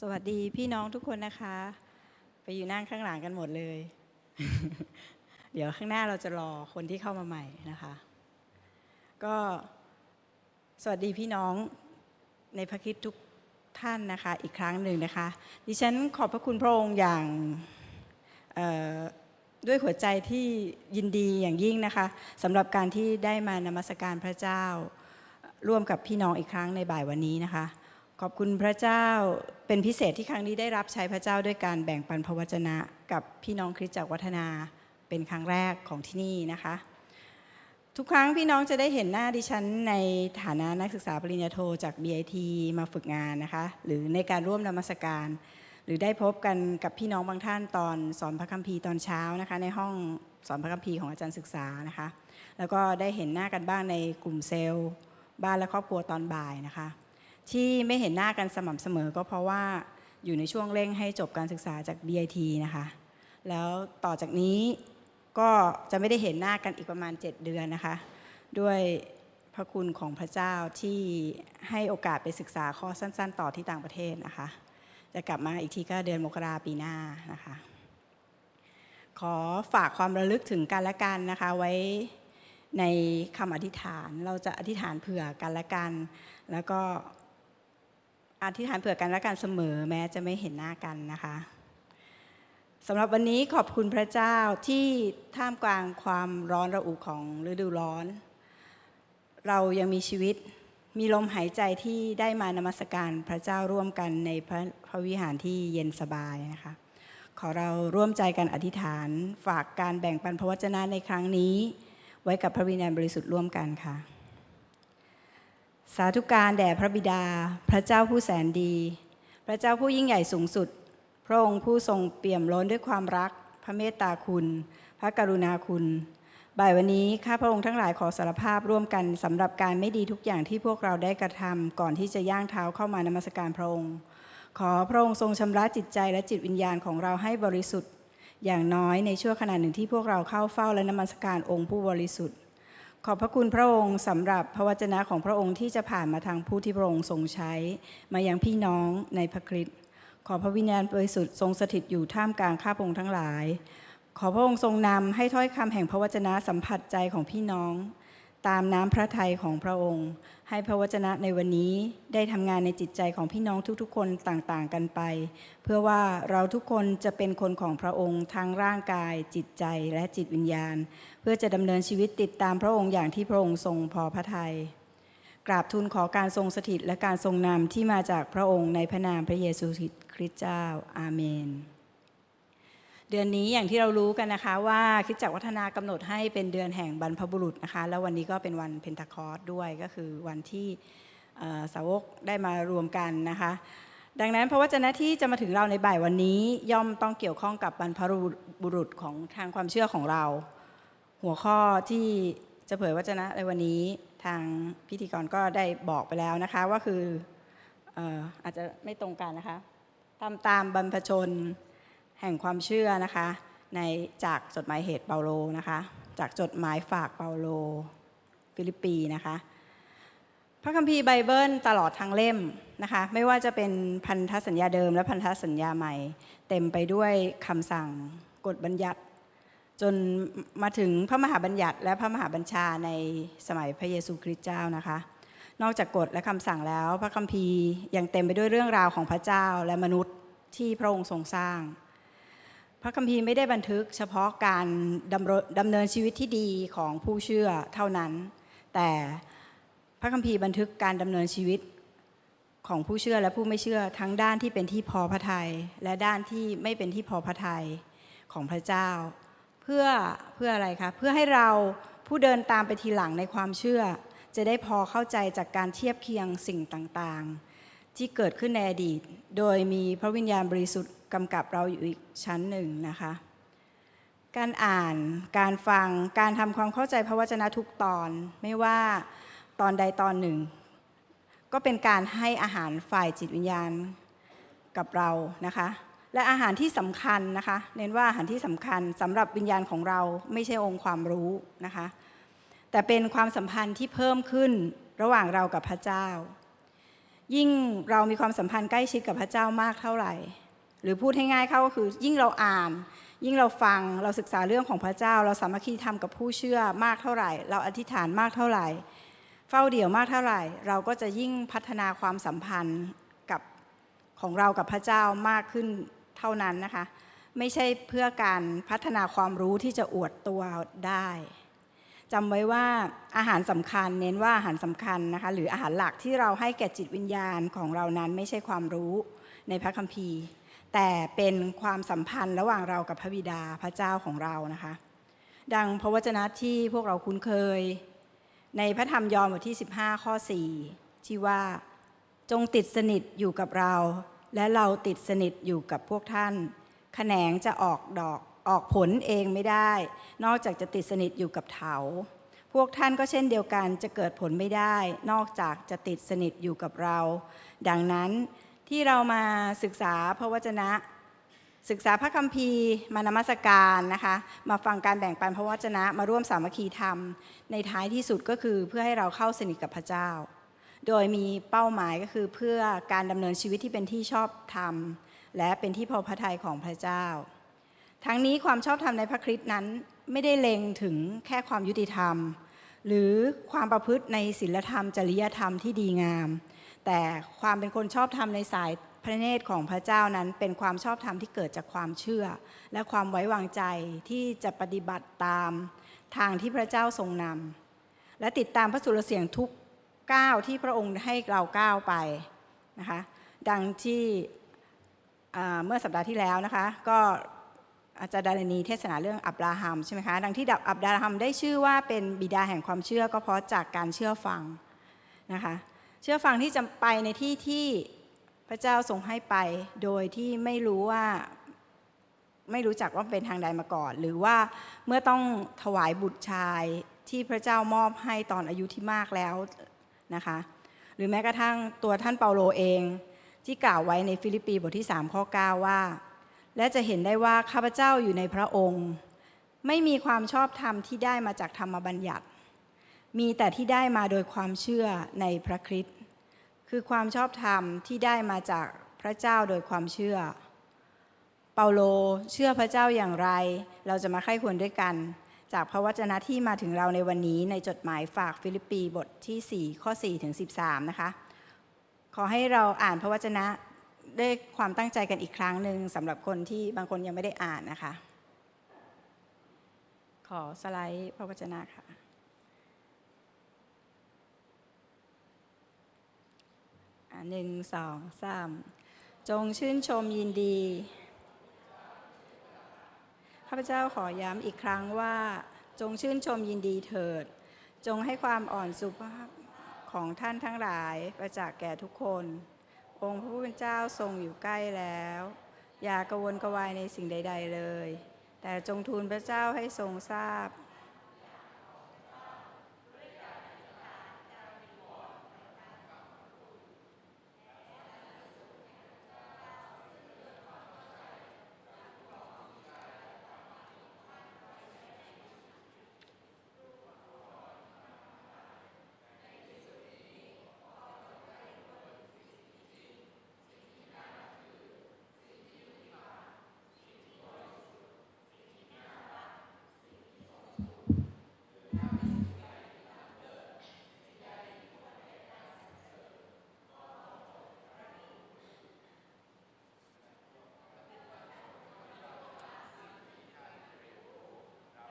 สวัสดีพี่น้องทุกคนนะคะ ไปอยู่นั่งข้างหลังกันหมดเลย เดี๋ยวข้างหน้าเราจะรอคนที่เข้ามาใหม่นะคะ ก็สวัสดีพี่น้องในพระคิดทุกท่านนะคะอีกครั้งหนึ่งนะคะ ดิฉันขอบพระคุณพระองค์อย่างด้วยหัวใจที่ยินดีอย่างยิ่งนะคะสำหรับการที่ได้มานมัสการพระเจ้า ร่วมกับพี่น้องอีกครั้งในบ่ายวันนี้นะคะ ขอบคุณพระเจ้าเป็นพิเศษที่ครั้งนี้ได้รับใช้พระเจ้าด้วยการแบ่งปันพระวจนะ กับพี่น้องคริสตจักรวัฒนาเป็นครั้งแรกของที่นี่นะคะ ทุกครั้งพี่น้องจะได้เห็นหน้าดิฉันในฐานะนักศึกษาปริญญาโทจาก BIT มาฝึกงานนะคะ หรือในการร่วมนมัสการ หรือได้พบกันกับพี่น้องบางท่านตอนสอนพระคัมภีร์ตอนเช้านะคะ ในห้องสอนพระคัมภีร์ของอาจารย์ศึกษานะคะ แล้วก็ได้เห็นหน้ากันบ้างในกลุ่มเซลล์ บ้านและครอบครัวตอนบ่ายนะคะ ที่ไม่เห็นหน้ากันสม่ำเสมอก็เพราะว่าอยู่ในช่วงเร่งให้จบการศึกษาจาก BIT นะคะ แล้วต่อจากนี้ก็จะไม่ได้เห็นหน้ากันอีกประมาณ 7 เดือนนะคะ ด้วยพระคุณของพระเจ้าที่ให้โอกาสไปศึกษาข้อสั้น ๆ ต่อที่ต่างประเทศนะคะ จะกลับมาอีกทีก็เดือนมกราปีหน้านะคะ ขอฝากความระลึกถึงกันและกันนะคะไว้ในคำอธิษฐานเราจะอธิษฐานเผื่อกันและกัน แล้วก็ อธิษฐานเผื่อกันและกันเสมอแม้จะไม่เห็นหน้ากันนะคะสำหรับวันนี้ขอบคุณพระเจ้าที่ท่ามกลางความร้อนระอุของฤดูร้อน เรายังมีชีวิตมีลมหายใจที่ได้มานมัสการพระเจ้าร่วมกันในพระพระวิหารที่เย็นสบายนะคะ ขอเราร่วมใจกันอธิษฐานฝากการแบ่งปันพระวจนะในครั้งนี้ ไว้กับพระวิญญาณบริสุทธิ์ร่วมกันค่ะ สาธุการแด่พระบิดา พระเจ้าผู้แสนดี พระเจ้าผู้ยิ่งใหญ่สูงสุด พระองค์ผู้ทรงเปี่ยมล้นด้วยความรัก พระเมตตาคุณ พระกรุณาคุณ บ่ายวันนี้ข้าพระองค์ทั้งหลายขอสารภาพร่วมกันสำหรับการไม่ดีทุกอย่างที่พวกเราได้กระทำก่อนที่จะย่างเท้าเข้ามานมัสการพระองค์ ขอพระองค์ทรงชำระจิตใจและจิตวิญญาณของเราให้บริสุทธิ์ อย่างน้อยในชั่วขณะหนึ่งที่พวกเราเข้าเฝ้าและนมัสการองค์ผู้บริสุทธิ์ ขอบพระคุณพระองค์สำหรับพระวจนะของพระองค์ที่จะผ่านมาทางผู้ที่พระองค์ทรงใช้ มายังพี่น้องในพระคริสต์ขอพระวิญญาณบริสุทธิ์ทรงสถิตอยู่ท่ามกลางข้าพระองค์ทั้งหลาย ขอพระองค์ทรงนำให้ถ้อยคำแห่งพระวจนะสัมผัสใจของพี่น้อง ตามน้ำพระทัยของพระองค์ ให้พระวจนะในวันนี้ได้ทำงานในจิตใจของพี่น้องทุกๆ คนต่างๆกันไป เพื่อว่าเราทุกคนจะเป็นคนของพระองค์ทั้งร่างกาย จิตใจและจิตวิญญาณ เพื่อจะดำเนินชีวิตติดตามพระองค์อย่างที่พระองค์ทรงพอพระทยัยกราบทูลขอการทรงสถิตและการทรงนำที่มาจากพระองค์ในพระนามพระเยซูคริสต์เจ้า อาเมน เดือนนี้อย่างที่เรารู้กันนะคะว่าคริสตจักวัฒนากำหนดให้เป็นเดือนแห่งบรรพบุรุษนะคะ แล้ววันนี้ก็เป็นวันเพนทาคอสด้วยก็คือวันที่สาวกได้มารวมกันนะคะ ดังนั้นพระวจนะที่จะมาถึงเราในบ่ายวันนี้ย่อมต้องเกี่ยวข้องกับบรรพบุรุษของทางความเชื่อของเรา หัวข้อที่จะเผยวจนะในวันนี้ทางพิธีกรก็ได้บอกไปแล้วนะคะว่าคืออออาจจะไม่ตรงกันนะคะทำตามบรรพชน แห่งความเชื่อนะคะในจากจดหมายเหตุเปาโลนะคะจากจดหมายฝากเปาโล ฟิลิปปีนะคะพระคัมภีร์ไบเบิลตลอดทั้งเล่มนะคะไม่ว่าจะเป็นพันธสัญญาเดิมและพันธสัญญาใหม่ เต็มไปด้วยคำสั่งกฎบัญญัติ จนมาถึงพระมหาบัญญัติ และพระมหาบัญชาในสมัยพระเยซูคริสต์เจ้านะคะนอกจากกฎและคำสั่งแล้ว พระคัมภีร์ยังเต็มไปด้วยเรื่องราวของพระเจ้าและมนุษย์ที่พระองค์ทรงสร้าง พระคัมภีร์ไม่ได้บันทึกเฉพาะการดำเนินดำเนินชีวิตที่ดีของผู้เชื่อเท่านั้น แต่พระคัมภีร์บันทึกการดำเนินชีวิตของผู้เชื่อและผู้ไม่เชื่อทั้งด้านที่เป็นที่พอพระทยัยและด้านที่ไม่เป็นที่พอพระทัยของพระเจ้า เพื่อเพื่ออะไรคะเพื่อให้เราผู้เดินตามไปทีหลังในความเชื่อ จะได้พอเข้าใจจากการเทียบเคียงสิ่งต่างๆ ที่เกิดขึ้นในอดีต โดยมีพระวิญญาณบริสุทธิ์ กำกับเราอยู่อีกชั้นหนึ่งนะคะ การอ่านการฟังการทำความเข้าใจพระวจนะทุกตอนไม่ว่าตอนใดตอนหนึ่ง ก็เป็นการให้อาหารฝ่ายจิตวิญญาณกับเรานะคะ และอาหารที่สำคัญนะคะ เน้นว่าอาหารที่สำคัญสำหรับวิญญาณของเราไม่ใช่องค์ความรู้นะคะ แต่เป็นความสัมพันธ์ที่เพิ่มขึ้นระหว่างเรากับพระเจ้า ยิ่งเรามีความสัมพันธ์ใกล้ชิดกับพระเจ้ามากเท่าไหร่ หรือพูดให้ง่ายเข้าก็คือยิ่งเราอ่าน ยิ่งเราฟังเราศึกษาเรื่องของพระเจ้า เราสามัคคีธรรมกับผู้เชื่อมากเท่าไหร่ เราอธิษฐานมากเท่าไหร่ เฝ้าเดี่ยวมากเท่าไหร่ เราก็จะยิ่งพัฒนาความสัมพันธ์กับของเรากับพระเจ้ามากขึ้นเท่านั้นนะคะ ไม่ใช่เพื่อการพัฒนาความรู้ที่จะอวดตัวได้จำไว้ว่าอาหารสำคัญเน้นว่าอาหารสำคัญนะคะหรืออาหารหลักที่เราให้แก่จิตวิญญาณของเรานั้นไม่ใช่ความรู้ในพระคัมภีร์ แต่เป็นความสัมพันธ์ระหว่างเรากับพระบิดาพระเจ้าของเรานะคะ ดังพระวจนะที่พวกเราคุ้นเคย ในพระธรรมยอห์นบทที่ 15 ข้อ 4 ที่ว่าจงติดสนิทอยู่กับเรา และเราติดสนิทอยู่กับพวกท่านแขนงจะออกดอกออกผลเองไม่ได้ นอกจากจะติดสนิทอยู่กับเถา พวกท่านก็เช่นเดียวกันจะเกิดผลไม่ได้ นอกจากจะติดสนิทอยู่กับเรา ดังนั้น ที่เรามาศึกษาพระวจนะ ศึกษาพระคัมภีร์ มานมัสการนะคะ มาฟังการแบ่งปันพระวจนะ มาร่วมสามัคคีธรรม ในท้ายที่สุดก็คือเพื่อให้เราเข้าสนิทกับพระเจ้า โดยมีเป้าหมายก็คือเพื่อการดำเนินชีวิตที่เป็นที่ชอบธรรม และเป็นที่พอพระทัยของพระเจ้า ทั้งนี้ความชอบธรรมในพระคริสต์นั้นไม่ได้เล็งถึงแค่ความยุติธรรม หรือความประพฤติในศีลธรรม จริยธรรมที่ดีงาม แต่ความเป็นคนชอบธรรมในสายพระเนตรของพระเจ้านั้นเป็นความชอบธรรมที่เกิดจากความเชื่อ และความไว้วางใจที่จะปฏิบัติตามทางที่พระเจ้าทรงนำและติดตามพระสุรเสียงทุกก้าวที่พระองค์ให้เราก้าวไปนะคะดังที่เมื่อสัปดาห์ที่แล้วนะคะ ก็อาจารย์ดารณีเทศนาเรื่องอับราฮัมใช่ไหมคะดังที่ดับอับราฮัมได้ชื่อว่าเป็นบิดาแห่งความเชื่อก็เพราะจากการเชื่อฟังนะคะ เชื่อฟังที่จะไปในที่ที่พระเจ้าทรงให้ไป โดยที่ไม่รู้ว่าไม่รู้จักว่าเป็นทางใดมาก่อน หรือว่าเมื่อต้องถวายบุตรชายที่พระเจ้ามอบให้ตอนอายุที่มากแล้วนะคะ หรือแม้กระทั่งตัวท่านเปาโลเองที่กล่าวไว้ในฟิลิปปีบทที่3ข้อ9ว่า และจะเห็นได้ว่าข้าพเจ้าอยู่ในพระองค์ ไม่มีความชอบธรรมที่ได้มาจากธรรมบัญญัติ มีแต่ที่ได้มาโดยความเชื่อในพระคริสต์คือความชอบธรรมที่ได้มาจากพระเจ้าโดยความเชื่อ เปาโลเชื่อพระเจ้าอย่างไร เราจะมาไข้ควรด้วยกัน จากพระวจนะที่มาถึงเราในวันนี้ในจดหมายฝากฟิลิปปีบทที่ 4 ข้อ4ถึง13 นะคะ ขอให้เราอ่านพระวจนะด้วยความตั้งใจกันอีกครั้งหนึ่งสำหรับคนที่บางคนยังไม่ได้อ่านนะคะ ขอสไลด์พระวจนะค่ะ อะ หนึ่งสองสามจงชื่นชมยินดี ข้าพเจ้าขอย้ำอีกครั้งว่า จงชื่นชมยินดีเถิด จงให้ความอ่อนสุภาพของท่านทั้งหลายประจักษ์แก่ทุกคน องค์พระผู้เป็นเจ้าทรงอยู่ใกล้แล้ว อย่ากระวนกระวายในสิ่งใด ๆ เลย แต่จงทูลพระเจ้าให้ทรงทราบ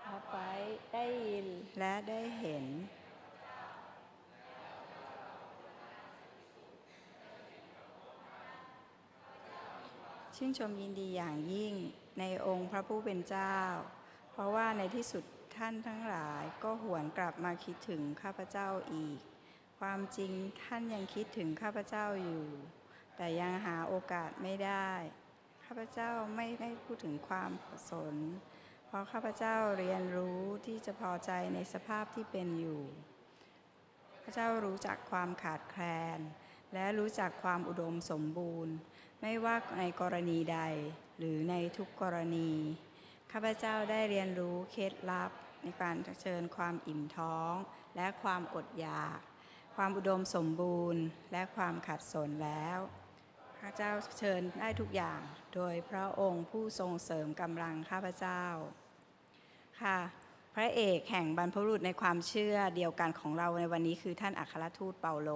รับไว้ได้ยิน และได้เห็น ชื่นชมยินดีอย่างยิ่งในองค์พระผู้เป็นเจ้า เพราะว่าในที่สุดท่านทั้งหลายก็หวนกลับมาคิดถึงข้าพเจ้าอีก ความจริงท่านยังคิดถึงข้าพเจ้าอยู่ แต่ยังหาโอกาสไม่ได้ ข้าพเจ้าไม่ได้พูดถึงความสน เพราะข้าพเจ้าเรียนรู้ที่จะพอใจในสภาพที่เป็นอยู่พระเจ้ารู้จักความขาดแคลน และรู้จักความอุดมสมบูรณ์ ไม่ว่าในกรณีใด หรือในทุกกรณี ข้าพเจ้าได้เรียนรู้เคล็ดลับในการเชิญความอิ่มท้อง และความอดอยาก ความอุดมสมบูรณ์ และความขัดสนแล้ว พระเจ้าเชิญได้ทุกอย่าง โดยพระองค์ผู้ทรงเสริมกำลังข้าพเจ้า ค่ะ พระเอกแห่งบรรพบุรุษในความเชื่อเดียวกันของเราในวันนี้คือท่านอัครทูตเปาโล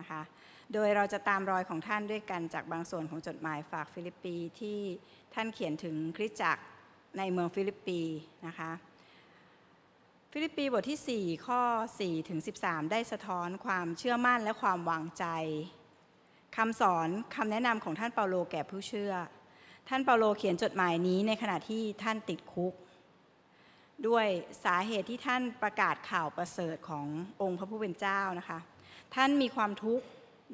นะคะ โดยเราจะตามรอยของท่านด้วยกันจากบางส่วนของจดหมายฝากฟิลิปปีที่ท่านเขียนถึงคริสตจักรในเมืองฟิลิปปีนะคะฟิลิปปีบทที่ 4 ข้อ4ถึง13 ได้สะท้อนความเชื่อมั่นและความวางใจคำสอนคำแนะนำของท่านเปาโลแก่ผู้เชื่อ ท่านเปาโลเขียนจดหมายนี้ในขณะที่ท่านติดคุก ด้วยสาเหตุที่ท่านประกาศข่าวประเสริฐขององค์พระผู้เป็นเจ้านะคะ ท่านมีความทุกข์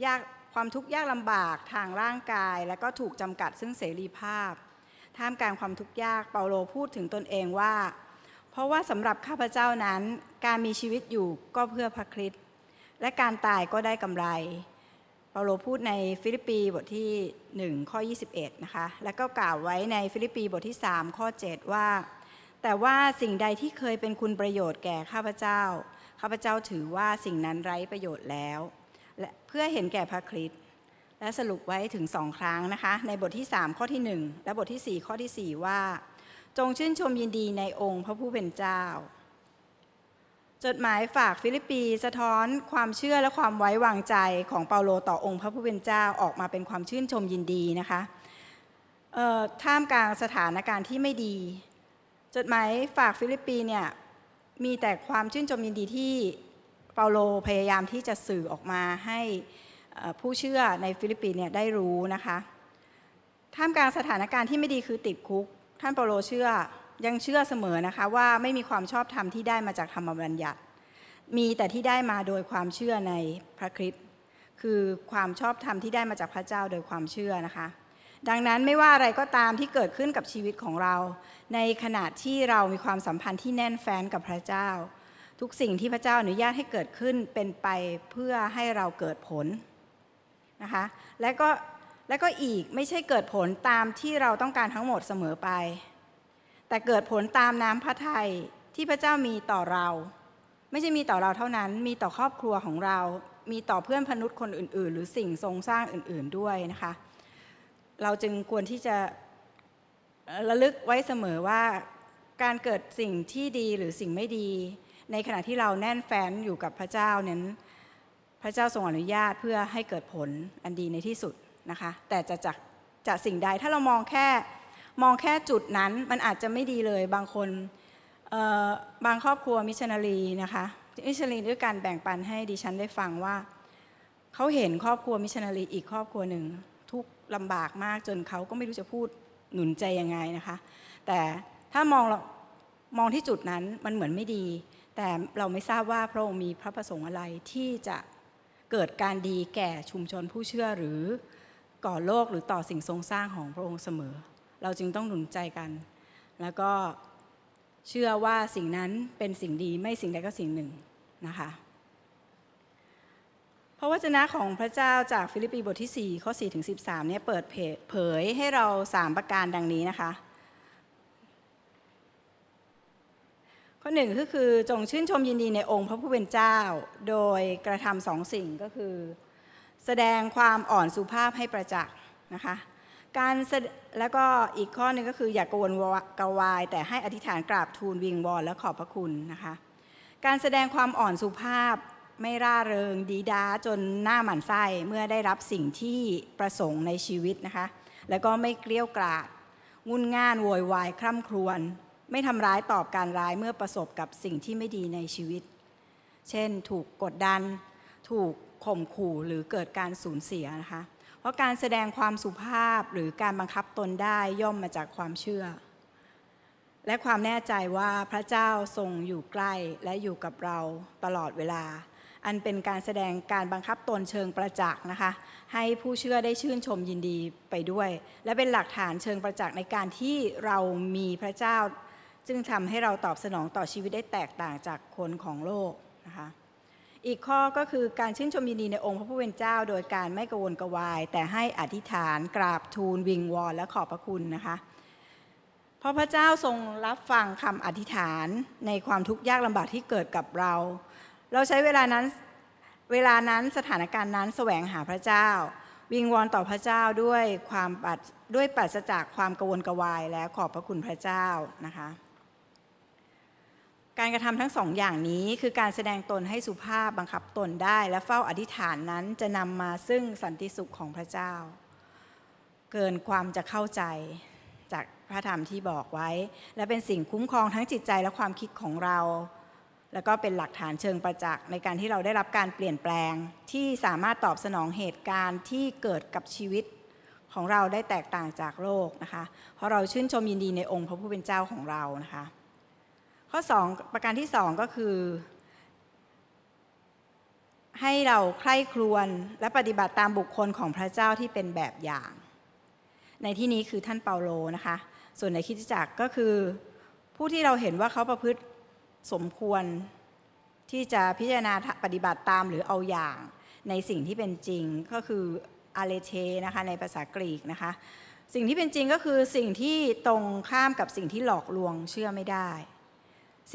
ยากความทุกข์ยากลำบากทางร่างกาย และก็ถูกจำกัดซึ่งเสรีภาพ ท่ามกลางความทุกข์ยากเปาโลพูดถึงตนเองว่า เพราะว่าสำหรับข้าพเจ้านั้นการมีชีวิตอยู่ก็เพื่อพระคริสต์และการตายก็ได้กำไรเปาโลพูดในฟิลิปปีบทที่ 1 ข้อ 21 นะคะ แล้วก็กล่าวไว้ในฟิลิปปีบทที่ 3 ข้อ 7 ว่า แต่ว่าสิ่งใดที่เคยเป็นคุณประโยชน์แก่ข้าพเจ้า ข้าพเจ้าถือว่าสิ่งนั้นไร้ประโยชน์แล้ว และเพื่อเห็นแก่พระคริสต์และสรุปไว้ถึงสองครั้งนะคะ ในบทที่ 3 ข้อที่ 1 และบทที่ 4 ข้อทีสี่ 4 ว่า จงชื่นชมยินดีในองค์พระผู้เป็นเจ้า จดหมายฝากฟิลิปปีสะท้อนความเชื่อและความไว้วางใจของเปาโลต่อองค์พระผู้เป็นเจ้าออกมาเป็นความชื่นชมยินดีนะคะท่ามกลางสถานการณ์ที่ไม่ดี จดหมายฝากฟิลิปปีเนี่ยมีแต่ความชื่นชมยินดีที่เปาโลพยายามที่จะสื่อออกมาให้ผู้เชื่อในฟิลิปปีเนี่ยได้รู้นะคะ ท่ามกลางสถานการณ์ที่ไม่ดีคือติดคุก ท่านเปาโลเชื่อยังเชื่อเสมอนะคะว่าไม่มีความชอบธรรมที่ได้มาจากธรรมบัญญัติ มีแต่ที่ได้มาโดยความเชื่อในพระคริสต์คือความชอบธรรมที่ได้มาจากพระเจ้าโดยความเชื่อนะคะ ดังนั้นไม่ว่าอะไรก็ตามที่เกิดขึ้นกับชีวิตของเรา ในขณะที่เรามีความสัมพันธ์ที่แน่นแฟ้นกับพระเจ้า ทุกสิ่งที่พระเจ้าอนุญาตให้เกิดขึ้นเป็นไปเพื่อให้เราเกิดผลนะคะและก็และก็อีกไม่ใช่เกิดผลตามที่เราต้องการทั้งหมดเสมอไป แต่เกิดผลตามน้ำพระทัยที่พระเจ้ามีต่อเรา ไม่ใช่มีต่อเราเท่านั้น มีต่อครอบครัวของเรา มีต่อเพื่อนพนุษย์คนอื่น ๆ หรือสิ่งทรงสร้างอื่น ๆด้วยนะคะ เราจึงควรที่จะระลึกไว้เสมอว่าการเกิดสิ่งที่ดีหรือสิ่งไม่ดี ในขณะที่เราแน่นแฟ้นอยู่กับพระเจ้านั้นพระเจ้าทรงอนุญาตเพื่อให้เกิดผลอันดีในที่สุดนะคะ แต่จะจากจากสิ่งใดถ้าเรามองแค่มองแค่จุดนั้นมันอาจจะไม่ดีเลยบางคนเออบางครอบครัวมิชชันนารีนะคะมิชชันนารีด้วยการแบ่งปันให้ดิฉันได้ฟังว่าเขาเห็นครอบครัวมิชชันนารีอีกครอบครัวหนึ่ง ทุกข์ลำบากมากจนเขาก็ไม่รู้จะพูดหนุนใจยังไงนะคะ แต่ถ้ามองเรามองที่จุดนั้นมันเหมือนไม่ดี แต่เราไม่ทราบว่าพระองค์มีพระประสงค์อะไรที่จะเกิดการดีแก่ชุมชนผู้เชื่อหรือก่อโลกหรือต่อสิ่งทรงสร้างของพระองค์เสมอ เราจึงต้องหนุนใจกัน แล้วก็เชื่อว่าสิ่งนั้นเป็นสิ่งดีไม่สิ่งใดก็สิ่งหนึ่งนะคะ พระวจนะของพระเจ้าจากฟิลิปปีบทที่ 4 ข้อ 4 ถึง 13 เนี่ยเปิดเผยให้เรา 3 ประการดังนี้นะคะ ข้อหนึ่งก็คือจงชื่นชมยินดีในองค์พระผู้เป็นเจ้า โดยกระทำสองสิ่งก็คือ แสดงความอ่อนสุภาพให้ประจักษ์นะคะการแล้วก็อีกข้อหนึ่งก็คืออย่ากกวนกวาย แต่ให้อธิษฐานกราบทูลวิงวอนและขอบพระคุณนะคะ การแสดงความอ่อนสุภาพ ไม่ร่าเริงดีด้าจนหน้าหมันไส้เมื่อได้รับสิ่งที่ประสงค์ในชีวิตนะคะ แล้วก็ไม่เกลี้ยวกราดงุนง่านโวยวายคร่ำครวญไม่ทำร้ายตอบการร้ายเมื่อประสบกับสิ่งที่ไม่ดีในชีวิต เช่น ถูกกดดัน ถูกข่มขู่หรือเกิดการสูญเสียนะคะ เพราะการแสดงความสุภาพหรือการบังคับตนได้ย่อมมาจากความเชื่อ และความแน่ใจว่าพระเจ้าทรงอยู่ใกล้และอยู่กับเราตลอดเวลา อันเป็นการแสดงการบังคับตนเชิงประจักษ์นะคะ ให้ผู้เชื่อได้ชื่นชมยินดีไปด้วย และเป็นหลักฐานเชิงประจักษ์ในการที่เรามีพระเจ้า จึงทำให้เราตอบสนองต่อชีวิตได้แตกต่างจากคนของโลกนะคะอีกข้อก็คือการชื่นชมยินดีในองค์พระผู้เป็นเจ้า โดยการไม่กระวนกระวาย แต่ให้อธิษฐานกราบทูลวิงวอนและขอบพระคุณนะคะ เพราะพระเจ้าทรงรับฟังคำอธิษฐานในความทุกข์ยากลำบากที่เกิดกับเรา เราใช้เวลานั้นเวลานั้นสถานการณ์นั้นแสวงหาพระเจ้า วิงวอนต่อพระเจ้าด้วยความปัดด้วยปราศจากความกระวนกระวายและขอบพระคุณพระเจ้านะคะ การกระทำทั้งสองอย่างนี้คือการแสดงตนให้สุภาพบังคับตนได้ และเฝ้าอธิษฐานนั้นจะนำมาซึ่งสันติสุขของพระเจ้า เกินความจะเข้าใจจากพระธรรมที่บอกไว้ และเป็นสิ่งคุ้มครองทั้งจิตใจและความคิดของเรา แล้วก็เป็นหลักฐานเชิงประจักษ์ในการที่เราได้รับการเปลี่ยนแปลง ที่สามารถตอบสนองเหตุการณ์ที่เกิดกับชีวิตของเราได้แตกต่างจากโลกนะคะ เพราะเราชื่นชมยินดีในองค์พระผู้เป็นเจ้าของเรานะคะ ข้อ 2 ประการที่ 2 ก็คือ ให้เราใคร่ครวญและปฏิบัติตามบุคคลของพระเจ้าที่เป็นแบบอย่าง ในที่นี้คือท่านเปาโลนะคะ ส่วนในคิดจักรก็คือ ผู้ที่เราเห็นว่าเขาประพฤติ สมควรที่จะพิจารณาปฏิบัติตามหรือเอาอย่างในสิ่งที่เป็นจริงก็คืออาเลเทนะคะในภาษากรีกนะคะ สิ่งที่เป็นจริงก็คือสิ่งที่ตรงข้ามกับสิ่งที่หลอกลวงเชื่อไม่ได้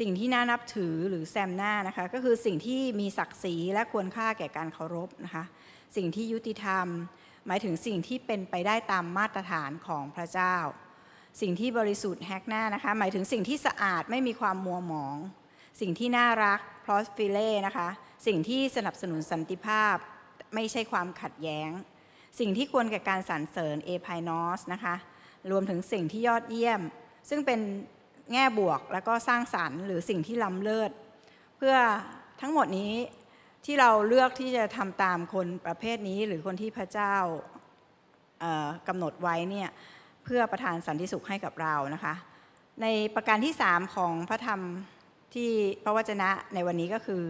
สิ่งที่น่านับถือหรือแซมหน้านะคะก็คือสิ่งที่มีศักดิ์ศรีและควรค่าแก่การเคารพนะคะสิ่งที่ยุติธรรม หมายถึงสิ่งที่เป็นไปได้ตามมาตรฐานของพระเจ้า สิ่งที่บริสุทธิ์แฮกหน้านะคะหมายถึงสิ่งที่สะอาดไม่มีความมัวหมอง สิ่งที่น่ารักพลอสฟิเล่นะคะ สิ่งที่สนับสนุนสันติภาพ ไม่ใช่ความขัดแย้ง สิ่งที่ควรแก่การสรรเสริญเอพายนอสนะคะ รวมถึงสิ่งที่ยอดเยี่ยม ซึ่งเป็นแง่บวกแล้วก็สร้างสรรค์ หรือสิ่งที่ล้ำเลิศ เพื่อทั้งหมดนี้ที่เราเลือกที่จะทำตามคนประเภทนี้ หรือคนที่พระเจ้ากำหนดไว้เนี่ยเพื่อประทานสันติสุขให้กับเรานะคะ ในประการที่ 3 ของพระธรรม ที่พระวจนะในวันนี้ก็คือ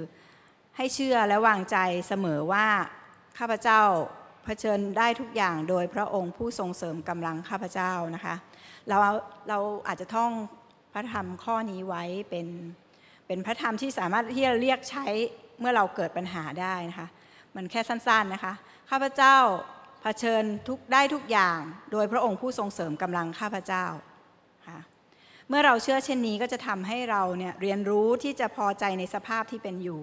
ให้เชื่อและวางใจเสมอว่าข้าพเจ้าเผชิญได้ทุกอย่างโดยพระองค์ผู้ทรงเสริมกำลังข้าพเจ้านะคะเราเราอาจจะท่องพระธรรมข้อนี้ไว้เป็นเป็นพระธรรมที่สามารถที่จะเรียกใช้เมื่อเราเกิดปัญหาได้นะคะ มันแค่สั้นๆนะคะ ข้าพเจ้าเผชิญทุกได้ทุกอย่าง โดยพระองค์ผู้ทรงเสริมกำลังข้าพเจ้าค่ะ เมื่อเราเชื่อเช่นนี้ก็จะทำให้เราเนี่ยเรียนรู้ที่จะพอใจในสภาพที่เป็นอยู่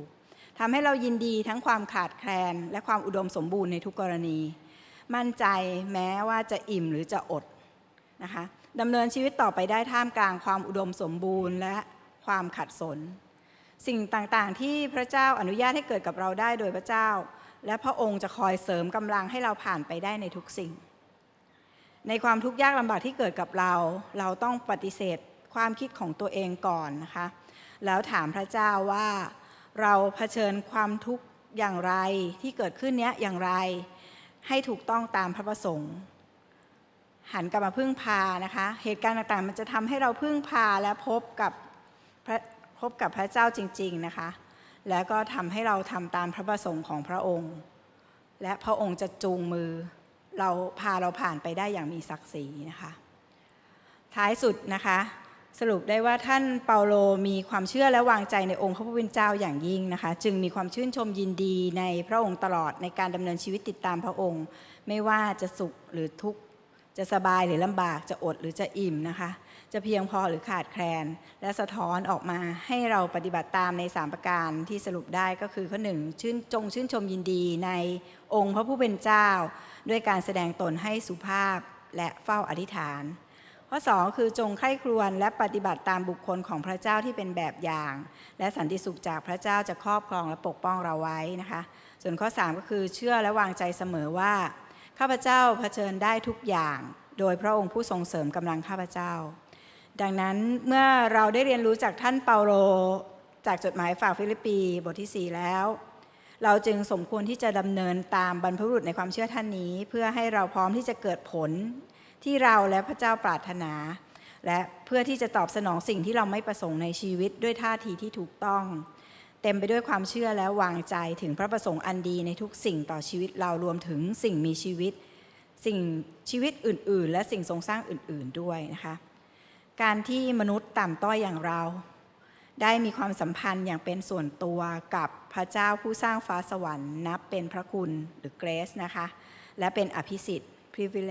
ทำให้เรายินดีทั้งความขาดแคลน และความอุดมสมบูรณ์ในทุกกรณี มั่นใจแม้ว่าจะอิ่มหรือจะอดนะคะดำเนินชีวิตต่อไปได้ท่ามกลางความอุดมสมบูรณ์ และความขัดสน สิ่งต่างๆ ที่พระเจ้าอนุญาตให้เกิดกับเราได้โดยพระเจ้า และพระองค์จะคอยเสริมกำลังให้เราผ่านไปได้ในทุกสิ่ง ในความทุกข์ยากลำบากที่เกิดกับเรา เราต้องปฏิเสธ ความคิดของตัวเองก่อนนะคะ แล้วถามพระเจ้าว่าเราเผชิญความทุกข์อย่างไรที่เกิดขึ้นเนี้ยอย่างไร ให้ถูกต้องตามพระประสงค์ หันกลับมาพึ่งพานะคะ เหตุการณ์ต่างๆ มันจะทำให้เราพึ่งพาและพบกับพระพบกับพระเจ้าจริง ๆนะคะ แล้วก็ทำให้เราทำตามพระประสงค์ของพระองค์ และพระองค์จะจูงมือ เราพาเราผ่านไปได้อย่างมีศักดิ์ศรีนะคะ ท้ายสุดนะคะ สรุปได้ว่าท่านเปาโลมีความเชื่อและวางใจในองค์พระผู้เป็นเจ้าอย่างยิ่งนะคะ จึงมีความชื่นชมยินดีในพระองค์ตลอดในการดำเนินชีวิตติดตามพระองค์ ไม่ว่าจะสุขหรือทุกข์ จะสบายหรือลำบากจะอดหรือจะอิ่มนะคะ จะเพียงพอหรือขาดแคลน และสะท้อนออกมาให้เราปฏิบัติตามในสามประการที่สรุปได้ก็คือข้อหนึ่งชื่นจงชื่นชมยินดีในองค์พระผู้เป็นเจ้า ด้วยการแสดงตนให้สุภาพและเฝ้าอธิษฐาน ข้อสองคือจงใคร่ครวญและปฏิบัติตามบุคคลของพระเจ้าที่เป็นแบบอย่าง และสันติสุขจากพระเจ้าจะครอบครองและปกป้องเราไว้นะคะ ส่วนข้อ 3 ก็คือเชื่อและวางใจเสมอว่า ข้าพเจ้าเผชิญได้ทุกอย่าง โดยพระองค์ผู้ทรงเสริมกำลังข้าพเจ้า ดังนั้นเมื่อเราได้เรียนรู้จากท่านเปาโล จากจดหมายฝากฟิลิปปีบทที่ 4 แล้วเราจึงสมควรที่จะดำเนินตามบรรพบุรุษในความเชื่อท่านนี้ เพื่อให้เราพร้อมที่จะเกิดผล ที่เราและพระเจ้าปรารถนา และเพื่อที่จะตอบสนองสิ่งที่เราไม่ประสงค์ในชีวิตด้วยท่าทีที่ถูกต้อง เต็มไปด้วยความเชื่อและวางใจถึงพระประสงค์อันดีในทุกสิ่งต่อชีวิตเรารวมถึงสิ่งมีชีวิต สิ่งชีวิตอื่น ๆ และสิ่งทรงสร้างอื่น ๆด้วยนะคะการที่มนุษย์ต่ำต้อยอย่างเรา ได้มีความสัมพันธ์อย่างเป็นส่วนตัวกับพระเจ้าผู้สร้างฟ้าสวรรค์ นับเป็นพระคุณหรือเกรสนะคะ และเป็นอภิสิทธิ์ privilege